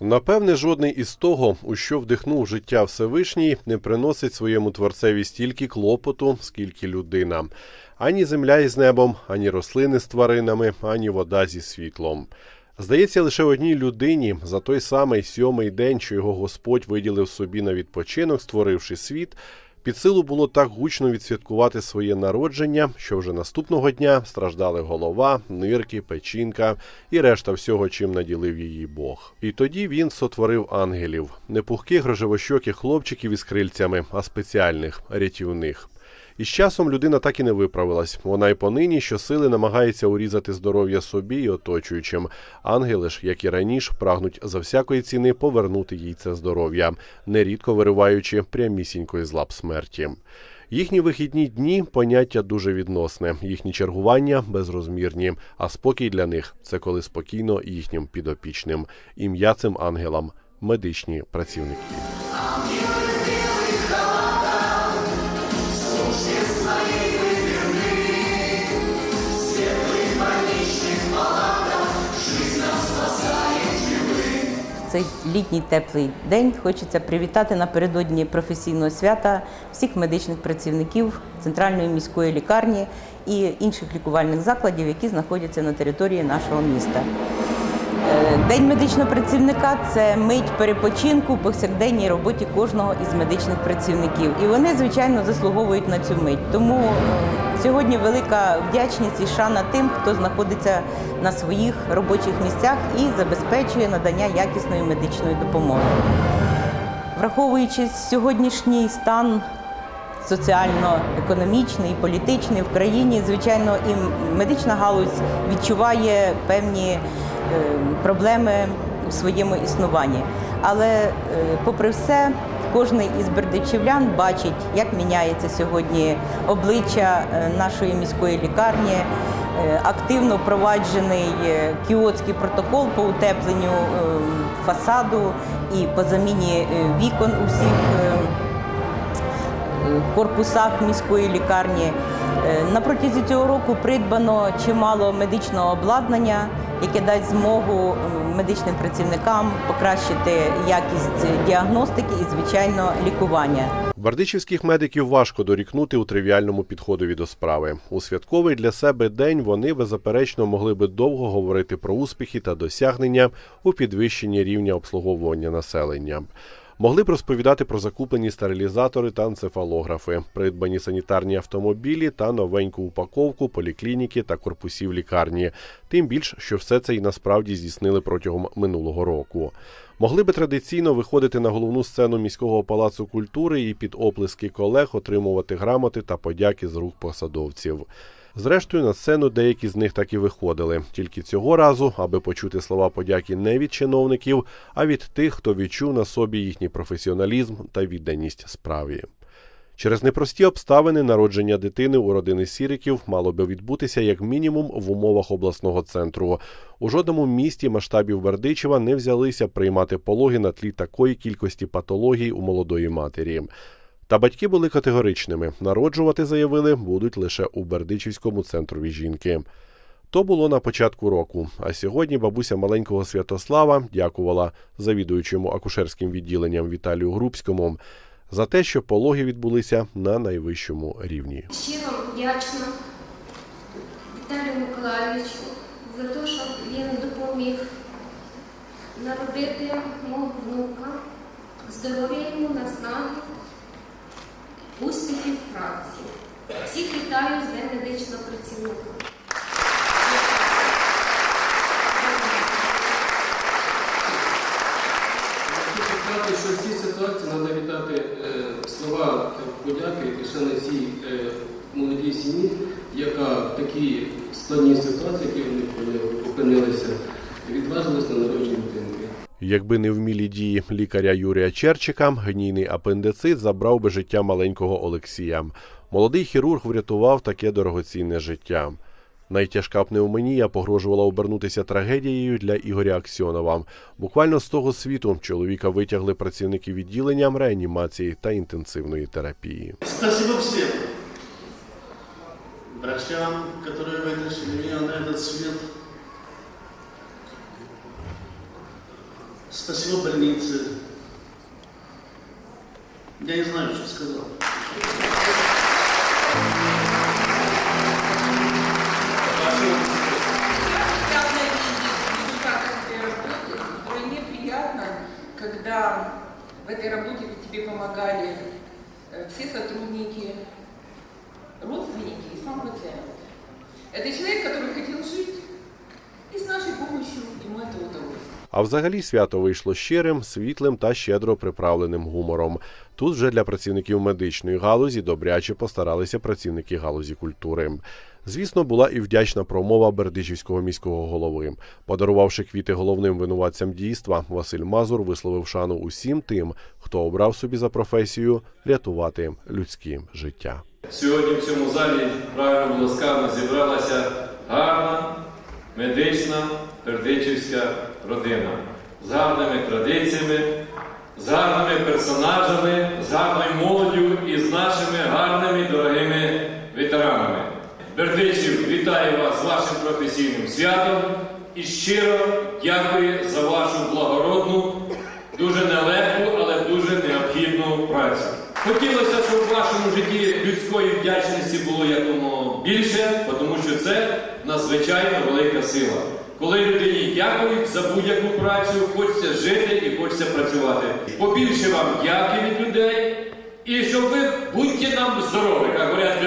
Напевне, жодний із того, у що вдихнув життя Всевишній, не приносить своєму творцеві стільки клопоту, скільки людина. Ані земля із небом, ані рослини з тваринами, ані вода зі світлом. Здається, лише одній людині за той самий сьомий день, що його Господь виділив собі на відпочинок, створивши світ, під силу було так гучно відсвяткувати своє народження, що вже наступного дня страждали голова, нирки, печінка і решта всього, чим наділив її Бог. І тоді він сотворив ангелів, не пухких рожевощоких хлопчиків із крильцями, а спеціальних рятівних. І з часом людина так і не виправилась. Вона й понині щосили намагається урізати здоров'я собі і оточуючим. Ангели ж, як і раніше, прагнуть за всякої ціни повернути їй це здоров'я, нерідко вириваючи прямісінько із лап смерті. Їхні вихідні дні поняття дуже відносне, їхні чергування безрозмірні, а спокій для них це коли спокійно їхнім підопічним. Ім'я цим ангелам медичні працівники. Цей літній теплий день хочеться привітати напередодні професійного свята всіх медичних працівників центральної міської лікарні і інших лікувальних закладів, які знаходяться на території нашого міста. Е, День медичного працівника це мить перепочинку в повсякденній роботі кожного із медичних працівників. І вони, звичайно, заслуговують на цю мить. Тому е, сьогодні велика вдячність і шана тим, хто знаходиться на своїх робочих місцях і забезпечує надання якісної медичної допомоги. Враховуючи сьогоднішній стан соціально-економічний, політичний в країні, звичайно, і медична галузь відчуває певні е, проблеми у своєму існуванні. Але, е, попри все, кожен із бердичівлян бачить, як міняється сьогодні обличчя е, нашої міської лікарні. Е, Активно впроваджений е, кіотський протокол по утепленню фасаду і по заміні вікон у всіх корпусах міської лікарні. Е, На протязі цього року придбано чимало медичного обладнання, яке дасть змогу медичним працівникам покращити якість діагностики і, звичайно, лікування. Бердичівських медиків важко дорікнути у тривіальному підходові до справи. У святковий для себе день вони беззаперечно могли би довго говорити про успіхи та досягнення у підвищенні рівня обслуговування населення. Могли б розповідати про закуплені стерилізатори та енцефалографи, придбані санітарні автомобілі та новеньку упаковку поліклініки та корпусів лікарні. Тим більш, що все це і насправді здійснили протягом минулого року. Могли би традиційно виходити на головну сцену міського палацу культури і під оплески колег отримувати грамоти та подяки з рук посадовців. Зрештою, на сцену деякі з них так і виходили. Тільки цього разу, аби почути слова подяки не від чиновників, а від тих, хто відчув на собі їхній професіоналізм та відданість справі. Через непрості обставини народження дитини у родини Сіриків мало би відбутися як мінімум в умовах обласного центру. У жодному місті масштабів Бердичева не взялися приймати пологи на тлі такої кількості патологій у молодої матері. Та батьки були категоричними. Народжувати заявили будуть лише у Бердичівському центрові жінки. То було на початку року. А сьогодні бабуся маленького Святослава дякувала завідуючому акушерським відділенням Віталію Грубському за те, що пологи відбулися на найвищому рівні. Щиро вдячна Віталію Миколаївичу за те, що він допоміг народити мого внука, здоров'я йому наснаги, в. Всіх вітаю з Днем медичного працівника. Що в цій ситуації треба вітати е, слова подяки ще на цій е, молодій сім'ї, яка в такій складній ситуації, в вони опинилися, відважилась на народження дитинки. Якби не вмілі дії лікаря Юрія Черчика, гнійний апендицит забрав би життя маленького Олексія. Молодий хірург врятував таке дорогоцінне життя. Найтяжка пневмонія погрожувала обернутися трагедією для Ігоря Аксьонова. Буквально з того світу чоловіка витягли працівники відділення реанімації та інтенсивної терапії. Спасибо всем врачам, которые вытащили меня на этот свет. Спасибо больнице. Я не знаю, что приятно, когда в этой работе тебе помогали э, все сотрудники, родственники и сам пациент. Это человек, который хотел жить, и с нашей помощью ему это удалось. А взагалі свято вийшло щирим, світлим та щедро приправленим гумором. Тут вже для працівників медичної галузі добряче постаралися працівники галузі культури. Звісно, була і вдячна промова Бердичівського міського голови. Подарувавши квіти головним винуватцям дійства, Василь Мазур висловив шану усім тим, хто обрав собі за професію рятувати людські життя. Сьогодні в цьому залі правильно було зібралася гарна медична бердичівська родина з гарними традиціями, з гарними персонажами, з гарною молоддю і з нашими гарними дорогими ветеранами. Бердичів вітаю вас з вашим професійним святом і щиро дякую за вашу благородну, дуже нелегку, але дуже необхідну працю. Хотілося, щоб в вашому житті людської вдячності було якомога більше, тому що це надзвичайно велика сила. Коли людині дякують за будь-яку працю, хочеться жити і хочеться працювати. Побільше вам дяки від людей, і щоб ви будьте нам здорові, як говорять.